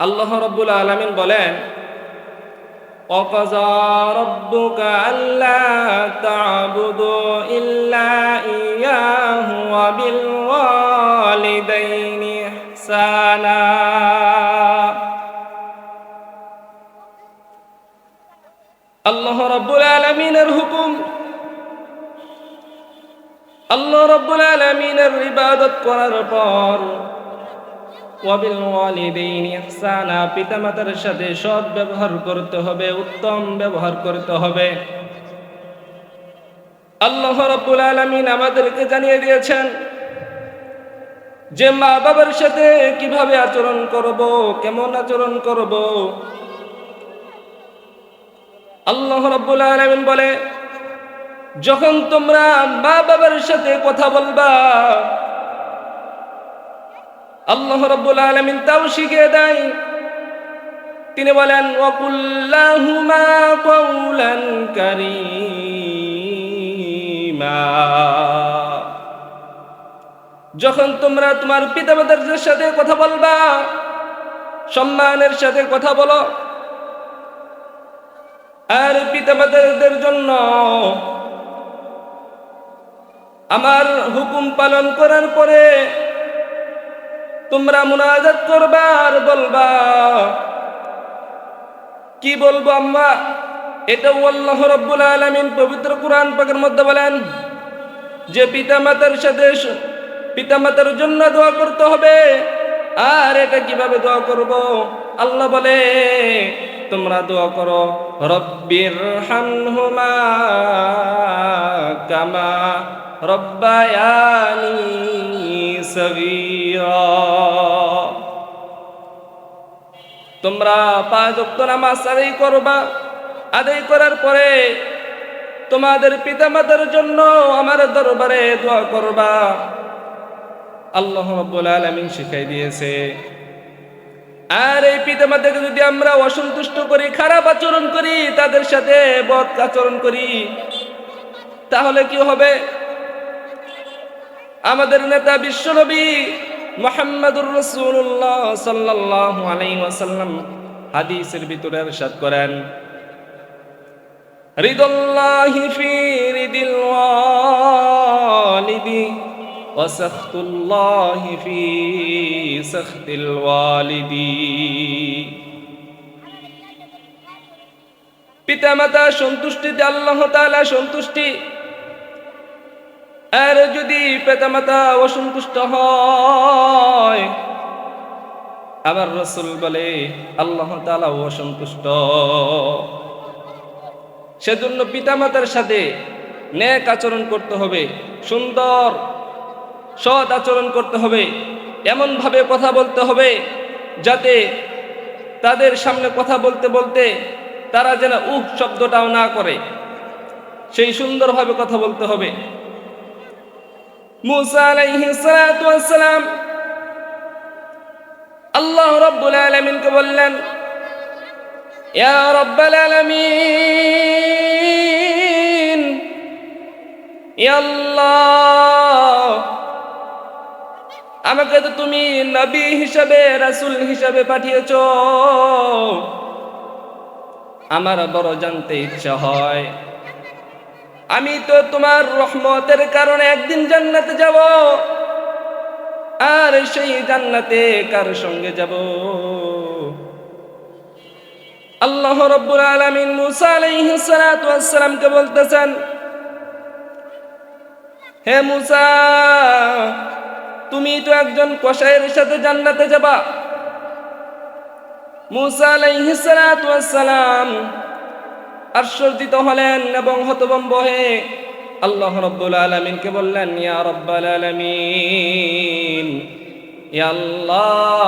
আল্লাহ রব্বুল আলমিন বলেন وقضى ربك ألا تعبدوا إلا إياه وبالوالدين إحسانا আল্লাহ রব্বুল আলমিনের হুকুম আল্লাহ রব্বুল আলমিনের ইবাদত করার পর ওয়াবিল ইহসানা, পিতামাতার সাথে সৎ ব্যবহার করতে হবে, উত্তম ব্যবহার করতে হবে। আল্লাহ রাব্বুল আলামিন আমাদেরকে জানিয়ে দিয়েছেন যে মা বাবার সাথে কীভাবে আচরণ করব, কেমন আচরণ করব। আল্লাহ রাব্বুল আলামিন বলে, যখন তোমরা মা বাবার সাথে কথা বলবা আল্লাহ রব্বুল আলমিন তাও শিখিয়ে দেয়। তিনি বলেন ওকুল্লাহুমা কৌলান কারীমা। যখন তোমরা তোমার পিতামাতার সাথে কথা বলবা, সম্মানের সাথে কথা বলো, আর পিতামাতাদের জন্য আমার হুকুম পালন করার পরে তোমরা মুনাজাত করবা আর বলবা, কি বলব আম্মা? এটা আল্লাহ রব্বুল আলামিন পবিত্র কোরআন পাকের মধ্যে বলেন, যে পিতামাতার সাথে পিতামাতার জন্য দোয়া করতে হবে, আর এটা কীভাবে দোয়া করব? আল্লাহ বলে, তোমরা দোয়া করো, রব্বির হানহুমা কামা রব্বায়ানি তোমরা পাঁচ ওয়াক্ত নামাজ আদায় করবা। আদায় করার পরে তোমাদের পিতামাতার জন্য আমার দরবারে দোয়া করবা। আল্লাহ রাব্বুল আলামিন শিখাই দিয়েছে। আর এই পিতামাতাকে যদি আমরা অসন্তুষ্ট করি, খারাপ আচরণ করি, তাদের সাথে বদ আচরণ করি, তাহলে কি হবে? আমাদের নেতা বিশ্বনবী মোহাম্মদুর রসুল্লাহ সাল্লাহ আলাই ওয়াসাল্লাম হাদিসের ভিতরে এরশাদ করেন রিদুল্লাহি ফি রিদিল ওয়ালিদি وسخط الله في سخط الوالد পিতামাতা সন্তুষ্টিতে আল্লাহ তাআলা সন্তুষ্টি আর যদি পেতামাতা অসন্তুষ্ট হয়, আবার রসুল বলে, আল্লাহ তালা অসন্তুষ্ট। সেজন্য পিতামাতার সাথে ন্যাক আচরণ করতে হবে, সুন্দর, সৎ আচরণ করতে হবে, এমনভাবে কথা বলতে হবে যাতে তাদের সামনে কথা বলতে বলতে তারা যেন উহ শব্দটাও না করে। সেই সুন্দরভাবে কথা বলতে হবে। মুসা আলাইহি ওয়াসসালাম আল্লাহ রাব্বুল আলামিনকে বললেন, ইয়া রাব্বাল আলামিন আল্লাহ, আমাকে তো তুমি নবী হিসাবে, রাসূল হিসাবে পাঠিয়েছ। আমার বড় জানতে ইচ্ছা হয়। আমি তো তোমার রহমতের কারণে একদিন জান্নাতে যাব। আর সেই জান্নাতে কার সঙ্গে যাব? আল্লাহ রব্বুল আলামিন মুসা আলাইহিস সালাতু ওয়াসসালামকে বলতেছেন, হে মুসা, তুমি তো একজন কসাইয়ের সাথে জান্নাতে যাবা। মুসা আলাইহিস সালাতু ওয়াসসালাম আশ্চর্যিত হলেন এবং হতবম্ব হয়ে আল্লাহ রব্বুল আলমিনকে বললেন, ইয়া রব্বাল আলমিন আল্লাহ,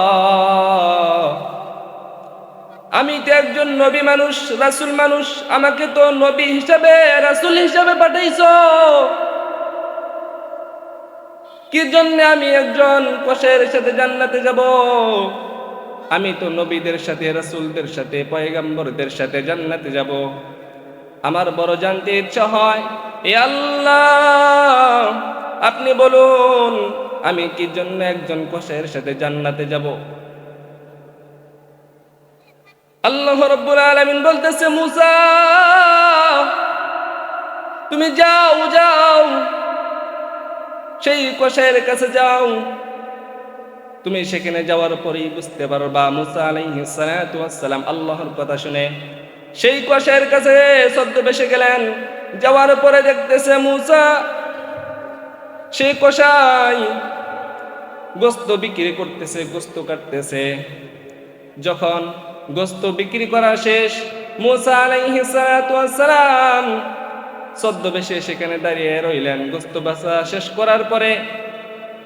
আমি তো একজন নবী মানুষ, রাসুল মানুষ, আমাকে তো নবী হিসাবে, রাসুল হিসাবে পাঠাইছ। কি জন্য আমি একজন কোষের সাথে জান্নাতে যাব? আমি তো নবীদের সাথে, রাসুলদের সাথে, পয়গাম্বরদের সাথে জান্নাতে যাব। আমার বড় জানতে ইচ্ছা হয়। এ আল্লাহ, আপনি বলুন, আমি কি জন্য একজন কোষের সাথে জান্নাতে যাব? আল্লাহ রব্বুল আলামিন বলতেছে, মুসা, তুমি যাও যাও। সেই কষায়ের কাছে যাও। তুমি সেখানে যাওয়ার পরেই বুঝতে পারবা মুসা আলাইহিস সালাম আল্লাহর কথা শুনে সেই কষায়ের কাছে বেসে গেলেন। যাওয়ার পরে দেখতেছে মুসা সেই কষাই গোস্ত বিক্রি করতেছে, গোস্ত কাটতেছে। যখন গোস্ত বিক্রি করা শেষ, মুসা আলাইহিস সালাতু ওয়াস সালাম ছদ্মবেশে সেখানে দাঁড়িয়ে রইলেন। গোস্ত বাসা শেষ করার পরে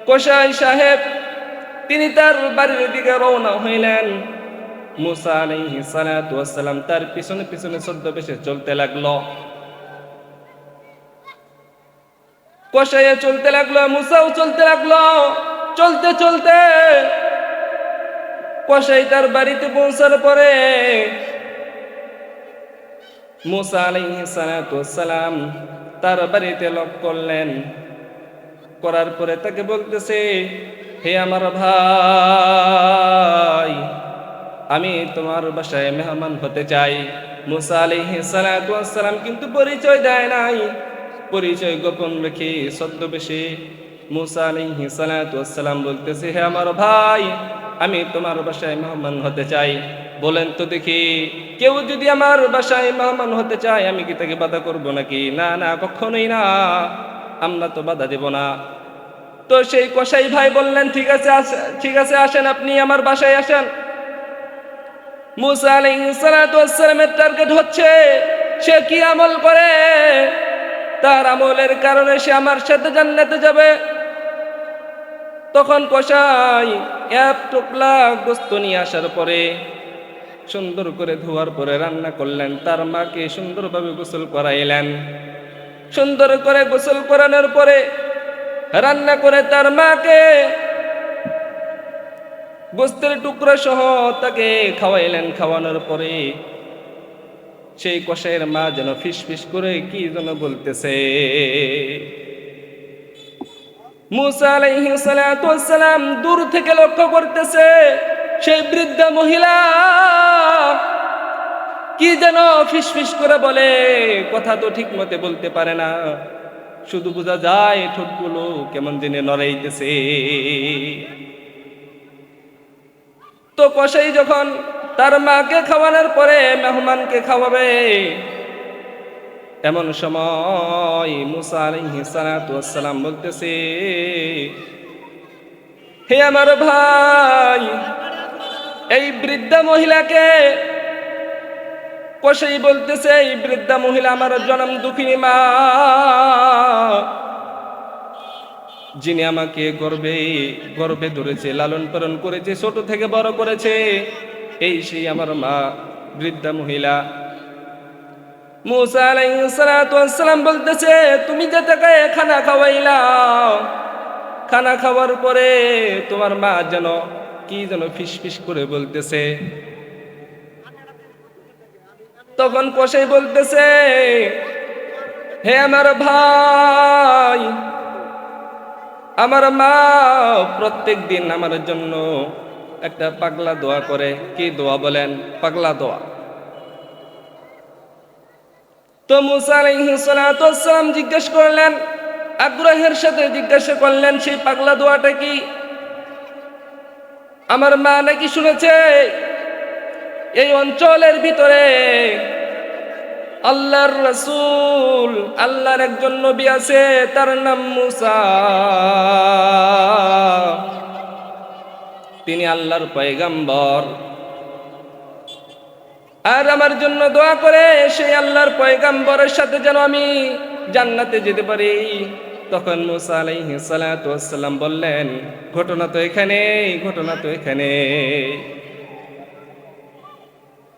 কোষাই সাহেব তিনি তার বাড়ির দিকে রওনা হইলেন। মুসা আলাইহি সালাতু ওয়াসসালাম তার পিছনে পিছনে ছদ্মবেশে চলতে লাগল। কোষাইয়ে চলতে লাগল, মুসাও চলতে লাগল। চলতে চলতে কসাই তার বাড়িতে পৌঁছার পরে মুসা আলাইসালাম তার বাড়িতে লক করলেন। করার পরে তাকে বলতেছে, হে আমার ভাই আমি তোমার বাসায় মেহমান হতে চাই। মুসা আলাইসালাম কিন্তু পরিচয় দেয় নাই। পরিচয় গোপন রেখে ছদ্মবেশে মুসা আলাইসালাম বলতেছে, হে আমার ভাই, আমি তোমার বাসায় মেহমান হতে চাই। বলেন তো দেখি, কেউ যদি আমার বাসায় মেহমান হতে চায়, আমি কি তাকে বাধা করব নাকি? না না, কখনোই না। আমরা তো বাধা দেব না। তো সেই কসাই ভাই বললেন, ঠিক আছে ঠিক আছে, আসেন আপনি আমার বাসায় আসেন। মুসা আলাইসালামের টার্গেট হচ্ছে, সে কি আমল করে? তার আমলের কারণে সে আমার সাথে জান্নাতে যাবে। তখন কষাই এক টুকলা গোস্ত নিয়ে আসার পরে সুন্দর করে ধোয়ার পরে রান্না করলেন। তার মাকে সুন্দরভাবে গোসল করাইলেন। সুন্দর করে গোসল করানোর পরে রান্না করে তার মাকে গোস্তের টুকরা সহ তাকে খাওয়াইলেন খাওয়ানোর পরে সেই কষাইয়ের মা যেন ফিস ফিস করে কি যেন বলতেছে। মুসা আলাইহিসসালাম দূর থেকে লক্ষ্য করতেছে সেই বৃদ্ধা মহিলা। কি যেন ফিসফিস করে বলে, কথা তো ঠিক মতে বলতে পারে না। শুধু বোঝা যায় ঠোঁটগুলো কেমন জেনে নড়াইতেছে। তো কষাই যখন তার মাকে খাওয়ানোর পরে মেহমানকে খাওয়াবে, এমন সময় মুসা বলতেছে, হে আমার ভাই, এই বৃদ্ধা মহিলাকে কষাই বলতেছে, এই বৃদ্ধা মহিলা আমার জনম দুঃখিনী মা যিনি আমাকে গর্বে গর্বে ধরেছে, লালন পালন করেছে, ছোট থেকে বড় করেছে, এই সেই আমার মা, বৃদ্ধা মহিলা। মুসা আলাইসালাম বলতেছে, তুমি যে খানা খাওয়াইলাও খানা খাওয়ার পরে তোমার মা যেন কি যেন ফিস ফিস করে বলতেছে। তখন কষাই বলতেছে, হে আমার ভাই আমার মা প্রত্যেক দিন আমার জন্য একটা পাগলা দোয়া করে। কি দোয়া বলেন? পাগলা দোয়া। তো মুসা আলাইহিসসালাম জিজ্ঞেস করলেন আগ্রহের সাথে জিজ্ঞাসা করলেন, সেই পাগলা দোয়াটা কি? আমার মা নাকি শুনেছে, এই অঞ্চলের ভিতরে আল্লাহর রসুল, আল্লাহর একজন নবী আছে, তার নাম মুসা। তিনি আল্লাহর পয়গাম্বর। আর আমার জন্য দোয়া করে, সেই আল্লাহর পয়গাম্বরের সাথে যেন আমি জান্নাতে যেতে পারি। তখন মুসা আলাইহিস সালাতু ওয়াসসালাম বললেন, ঘটনা তো এখানে ঘটনা তো এখানে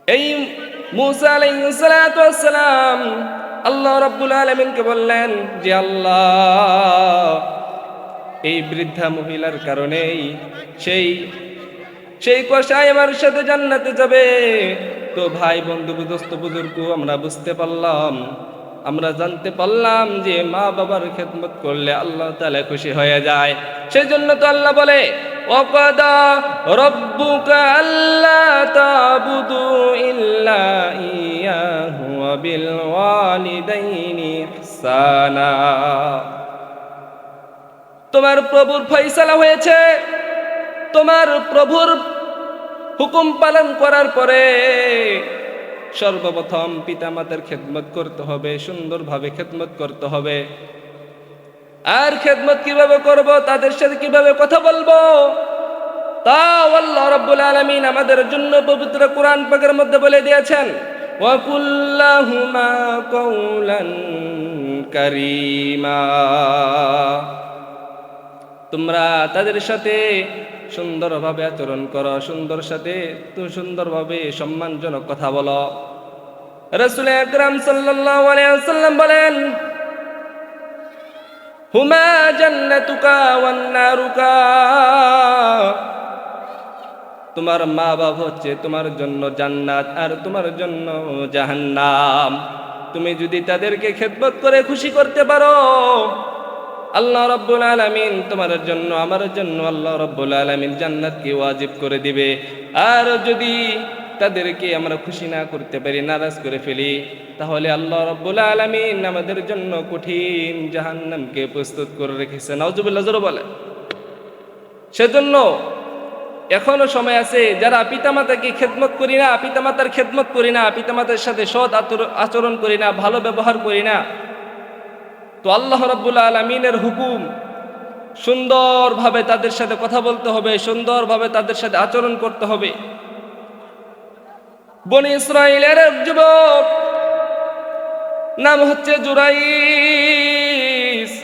এই মুসা ওয়াসসালাম আল্লাহ রাব্বুল আলামিনকে বললেন যে আল্লাহ, এই বৃদ্ধা মহিলার কারণেই সেই সেই কষাই আমার সাথে জান্নাতে যাবে। তো ভাই, বন্ধু দোস্ত বুজুর্গ, আমরা বুঝতে পারলাম, আমরা জানতে পারলাম যে মা বাবার খেদমত করলে আল্লাহ তাআলা খুশি হয়ে যায়। সেই জন্য তো আল্লাহ বলে وقضى ربك ألا না'বুদু ইল্লা ইয়াহু ওয়া বিল ওয়ালিদাইনি ইহসানা তোমার প্রভুর ফয়সালা হয়েছে তোমার প্রভুর হুকুম পালন করার পরে সর্বপ্রথম পিতামাতার খেদমত করতে হবে সুন্দরভাবে খেদমত করতে হবে আর খেদমত কীভাবে করব, তাদের সাথে কীভাবে কথা বলব? তাও আল্লাহ রাব্বুল আলামিন আমাদের জন্য পবিত্র কোরআন পাকের মধ্যে বলে দিয়েছেন ওয়াকুল্লাহুমা কওলান কারীমা। তোমরা তাদের সাথে সুন্দরভাবে আচরণ করো, সুন্দর সাথে তুমি সুন্দরভাবে সম্মানজনক কথা বলো। রসুল আকরাম সাল্লাল্লাহু আলাইহি ওয়াসাল্লাম বলেন হুমা জান্নাতুকা ওয়ান তোমার মা বাবা হচ্ছে তোমার জন্য জান্নাত আর তোমার জন্য জাহান্নাম। তুমি যদি তাদেরকে খেদমত করে খুশি করতে পারো, আল্লাহ রব্বুল আলামিন তোমার জন্য, আমার জন্য আল্লাহ রব্বুল আলামিন জান্নাতকে ওয়াজিব করে দিবে। আর যদি তাদেরকে আমরা খুশি না করতে পারি, নারাজ করে ফেলি। তাহলে আল্লাহ রব্বুল আলামিন আমাদের জন্য কঠিন জাহান্নামকে প্রস্তুত করে রেখেছে নাউজুবিল্লাহ, জোরে বলে সেজন্য এখনও সময় আছে, যারা পিতামাতাকে খেদমত করি না, পিতামাতার খেদমত করি না, পিতামাতার সাথে সৎ আচরণ করি না, ভালো ব্যবহার করি না, তো আল্লাহ রাব্বুল আলমিনের হুকুম সুন্দরভাবে তাদের সাথে কথা বলতে হবে, সুন্দরভাবে তাদের সাথে আচরণ করতে হবে। বনি ইসরায়েলের এক যুবক, নাম হচ্ছে জুরাইস।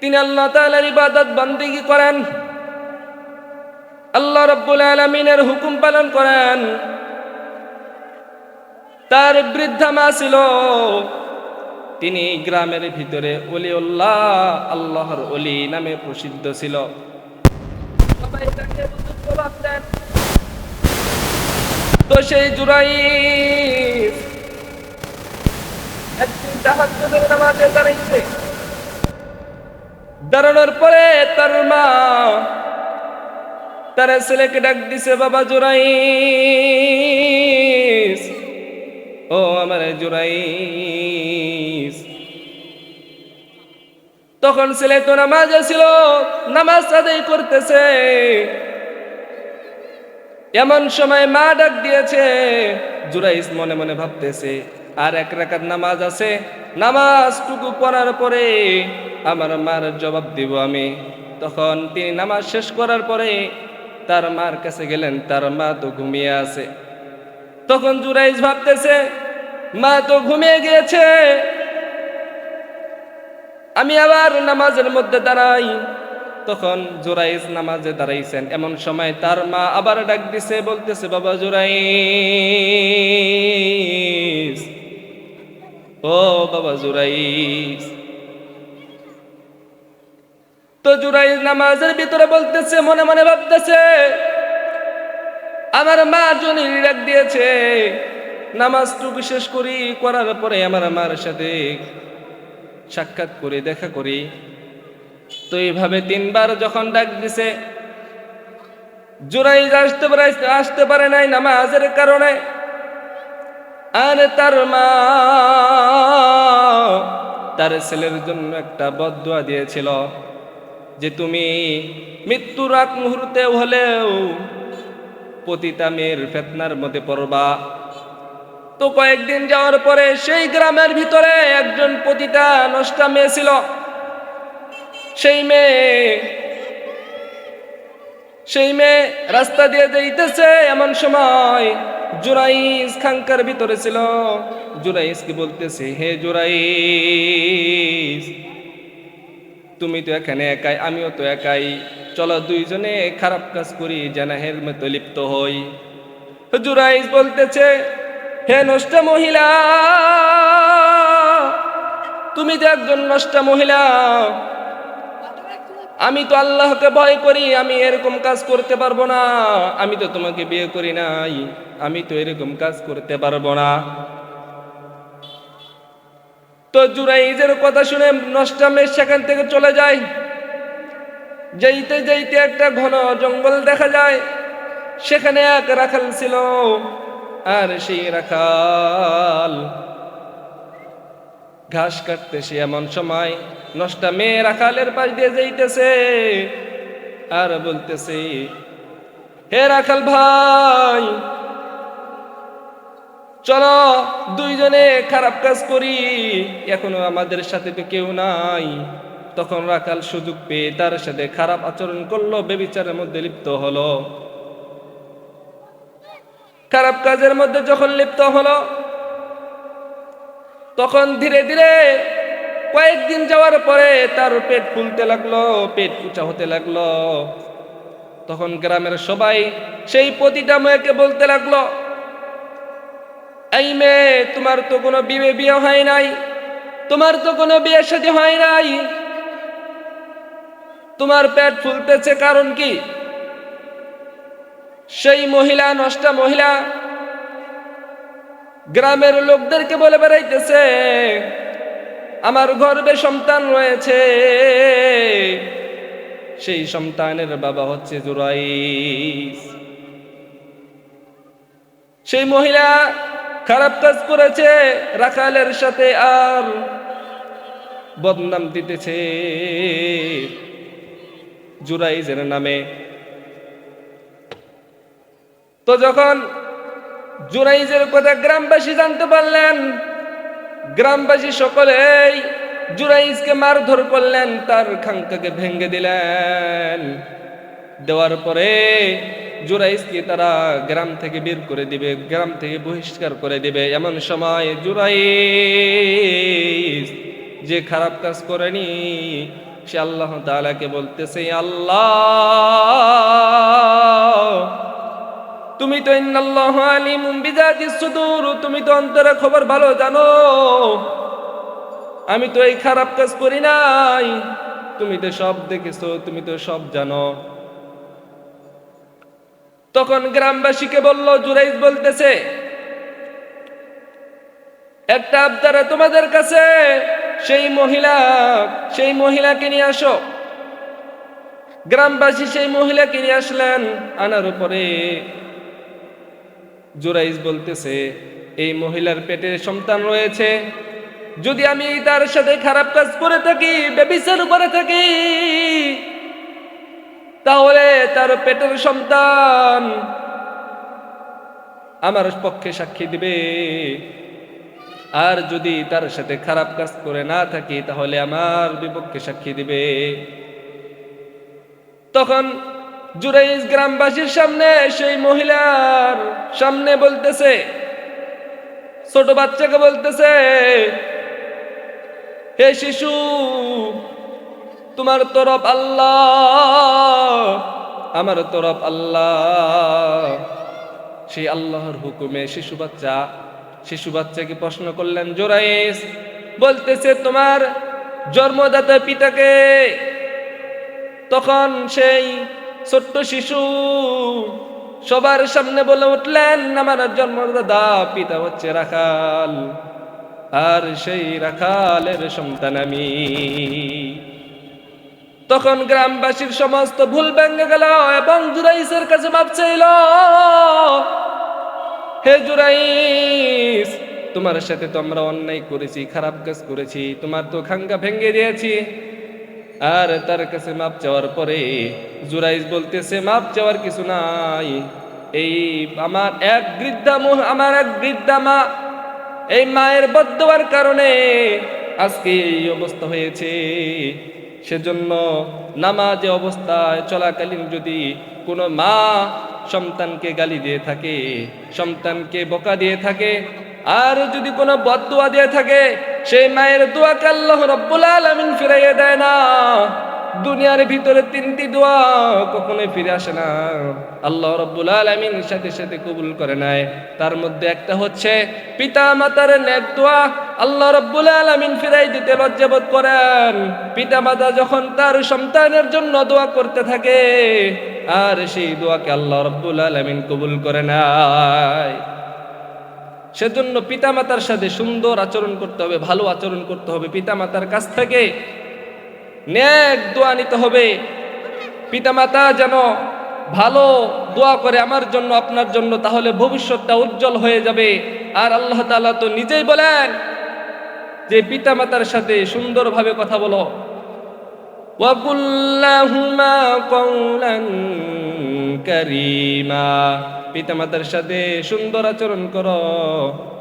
তিনি আল্লাহ তাআলার ইবাদত বান্দিগি করেন? আল্লাহ রাব্বুল আলমিনের হুকুম পালন করেন। তার বৃদ্ধা মা ছিল। তিনি গ্রামের ভিতরে অলিউল্লাহ আল্লাহর অলি নামে প্রসিদ্ধ ছিল। সবাই তাকে বুজুর্গ ভাবতেন। তো সেই জুরাই দাঁড়ানোর পরে তার মা তার ছেলেকে ডাক দিছে, বাবা জুরাই ও আমার জুরাইস তখন ছেলে তো নামাজে ছিল, নামাজ আদায় করতেছে। এমন সময় মা ডাক দিয়েছে। জুরাইস মনে মনে ভাবতেছে, আর এক রাকাত নামাজ আছে। নামাজ টুকু পড়ার পরে আমার মার জবাব দিব আমি। তখন তিনি নামাজ শেষ করার পরে তার মার কাছে গেলেন, তার মা তো ঘুমিয়ে আছে। তখন জুরাইস ভাবতেছে, মা তো ঘুমিয়ে গিয়েছে। আমি আবার নামাজের মধ্যে দাঁড়াই। তখন জোরাইজ নামাজে দাঁড়াইছেন। এমন সময় তার মা আবার ডাক দিছে, বলতেছে, বাবা জোরাইজ ও বাবা জোরাইজ তো জুরাইজ নামাজের ভিতরে বলতেছে, মনে মনে ভাবতেছে, আমার মা জনি ডাক দিয়েছে, নামাজটুকু শেষ করি, করার পরে আমার মার সাথে সাক্ষাৎ করে, দেখা করি। তো এইভাবে তিনবার যখন ডাক দিছে জুরাই আসতে পারে আসতে পারে নাই নামাজের কারণে। আর তার মা তার ছেলের জন্য একটা বদুয়া দিয়েছিল যে, তুমি মৃত্যুর আগ মুহূর্তে হলেও পতিতা মেয়ের ফেতনার মধ্যে পড়বা। তো কয়েকদিন যাওয়ার পরে সেই গ্রামের ভিতরে একজন পতিতা নষ্টা মেয়ে ছিল। সেই মেয়ে সেই মেয়ে রাস্তা দিয়ে যাইতেছে এমন সময় জুরাইস খাঙ্কার ভিতরে ছিল। জুরাইস কি বলতেছে, হে জুরাইস তুমি তো এখানে একাই, আমিও তো একাই। চলো দুইজনে খারাপ কাজ করি জানাহের মতো লিপ্ত হই। জুরাইস বলতেছে, হে নষ্ট মহিলা, তুমি তো একজন নষ্ট মহিলা আমি তো আল্লাহকে ভয় করি, আমি এরকম কাজ করতে পারব না। আমি তো তোমাকে বিয়ে করি নাই, আমি তো এরকম কাজ করতে পারব না। তো জুরাইজের কথা শুনে নষ্টামের সেখান থেকে চলে যায়। যাইতে যাইতে একটা ঘন জঙ্গল দেখা যায়, সেখানে এক রাখাল ছিল, আর সেই রাখাল ঘাস কাটতেছে এমন সময় নষ্টা মেয়ে রাখালের পাশ দিয়ে যাইতেছে আর বলতেছে, হে রাখাল ভাই, চলো দুইজনে খারাপ কাজ করি, এখনও আমাদের সাথে তো কেউ নাই। তখন রাখাল সুযোগ পেয়ে তার সাথে খারাপ আচরণ করল, বেবিচারের মধ্যে লিপ্ত হলো। খারাপ কাজের মধ্যে যখন লিপ্ত হলো তখন ধীরে ধীরে কয়েকদিন যাওয়ার পরে তার পেট ফুলতে লাগল, পেট উঁচা হতে লাগল। তখন গ্রামের সবাই সেই প্রতিটা মেয়েকে বলতে লাগল, এই মেয়ে, তোমার তো কোনো বিয়ে বিয়ে হয় নাই, তোমার তো কোনো বিয়ের সাথে হয় নাই। তোমার পেট ফুলতেছে কারণ কি? সেই মহিলা, নষ্টা মহিলা গ্রামের লোকদেরকে বলে বেড়াইতেছে, আমার গর্বে সন্তান রয়েছে। সেই সন্তানের বাবা হচ্ছে জুরাইস। সেই মহিলা খারাপ কাজ করেছে, রাখালের সাথে আর বদনাম দিতেছে। জুরাইজের নামে। তো যখন জুরাইজের কথা গ্রামবাসী জানতে পারলেন। গ্রামবাসী সকলেই জুরাইজকে মারধর করলেন, তার খাঙ্কাকে ভেঙ্গে দিলেন। দেওয়ার পরে জুরাইজকে তারা গ্রাম থেকে বের করে দিবে, গ্রাম থেকে বহিষ্কার করে দিবে। এমন সময় জুরাইজ যে খারাপ কাজ করেনি, সে আল্লাহ তাআলাকে বলতেছে, আল্লাহ তুমি তো ইন্নাল্লাহ আলিমুম তুমি তো অন্তরের খবর ভালো জানো। আমি তো এই খারাপ কাজ করি নাই। তুমি তো সব দেখেছ, তুমি তো সব জানো। তখন গ্রামবাসীকে বলল জুরাইজ বলতেছে, একটা আবদারা তোমাদের কাছে, সেই মহিলা, সেই মহিলাকে নিয়ে আসো। গ্রামবাসী সেই মহিলাকে নিয়ে আসলেন আনার উপরে। জুরাইজ বলতেছে, এই মহিলার পেটে সন্তান রয়েছে। যদি আমি তার সাথে খারাপ কাজ করে থাকি বেবিচার করে থাকি, তাহলে তার পেটের সন্তান আমার পক্ষে সাক্ষী দিবে। আর যদি তার সাথে খারাপ কাজ করে না থাকি, তাহলে আমার বিপক্ষে সাক্ষী দিবে। তখন জুরাইজ গ্রামবাসীর সামনে সেই মহিলার সামনে বলতেছে, ছোট বাচ্চাকে বলতেছে, হে শিশু, তোমার তরফ আল্লাহ, আমার তরফ আল্লাহ। সেই আল্লাহর হুকুমে শিশু বাচ্চা, শিশু বাচ্চাকে প্রশ্ন করলেন জোরাইস বলতেছে তোমার জন্মদাতা পিতাকে? তখন সেই ছোট্ট শিশু, সবার সামনে বলে উঠলেন, আমার জন্মদাদা, পিতা হচ্ছে রাখাল, আর সেই রাখালের সন্তান আমি। তখন গ্রামবাসীর সমস্ত ভুল ভেঙে গেল এবং জুরাইসের কাছে চাইল, হে জুরাইস, তোমার সাথে তো আমরা অন্যায় করেছি, খারাপ কাজ করেছি, তোমার তো খাঙ্গা ভেঙে দিয়েছি। আর তার কাছে মাপ চাওয়ার পরে জুরাইজ বলতেছে, মাপ চাওয়ার কিছু নাই। এই আমার এক বৃদ্ধা আমার এক বৃদ্ধা মা, এই মায়ের বদ্ধবার কারণে আজকে এই অবস্থা হয়েছে। সেজন্য নামাজে অবস্থায় চলাকালীন যদি কোনো মা সন্তানকে গালি দিয়ে থাকে, সন্তানকে বকা দিয়ে থাকে আর যদি কোনো বদুয়া দিয়ে থাকে, সেই মায়ের দোয়াকে আল্লাহ রব্বুল আলামিন ফিরাইয়া দেয় না। দুনিয়ার ভিতরে তিনটি দোয়া কখনোই ফিরে আসে না। আল্লাহ রব্বুল আলামিন সাথে সাথে কবুল করে নেয়। তার মধ্যে একটা হচ্ছে পিতা মাতার নেক দোয়া। আল্লাহ রব্বুল আলামিন ফিরাই দিতে লজ্জাবোধ করেন। পিতা মাতা যখন তার সন্তানের জন্য দোয়া করতে থাকে, আর সেই দোয়াকে আল্লাহ রব্বুল আলামিন কবুল করে নেয়। সেজন্য পিতামাতার সাথে সুন্দর আচরণ করতে হবে, ভালো আচরণ করতে হবে। পিতামাতার কাছ থেকে ন্যাক দোয়া নিতে হবে। পিতামাতা যেন ভালো দোয়া করে আমার জন্য, আপনার জন্য, তাহলে ভবিষ্যৎটা উজ্জ্বল হয়ে যাবে। আর আল্লাহ তাআলা তো নিজেই বলেন যে, পিতামাতার সাথে সুন্দরভাবে কথা বলো। وقل لهما قولا كريما পিতামাতার সাথে সুন্দর আচরণ করো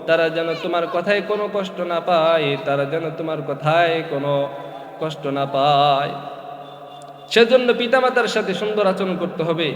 তারা যেন তোমার কথায় কোনো কষ্ট না পায় তারা যেন তোমার কথায় কোনো কষ্ট না পায় সেজন্য পিতামাতার সাথে সুন্দর আচরণ করতে হবে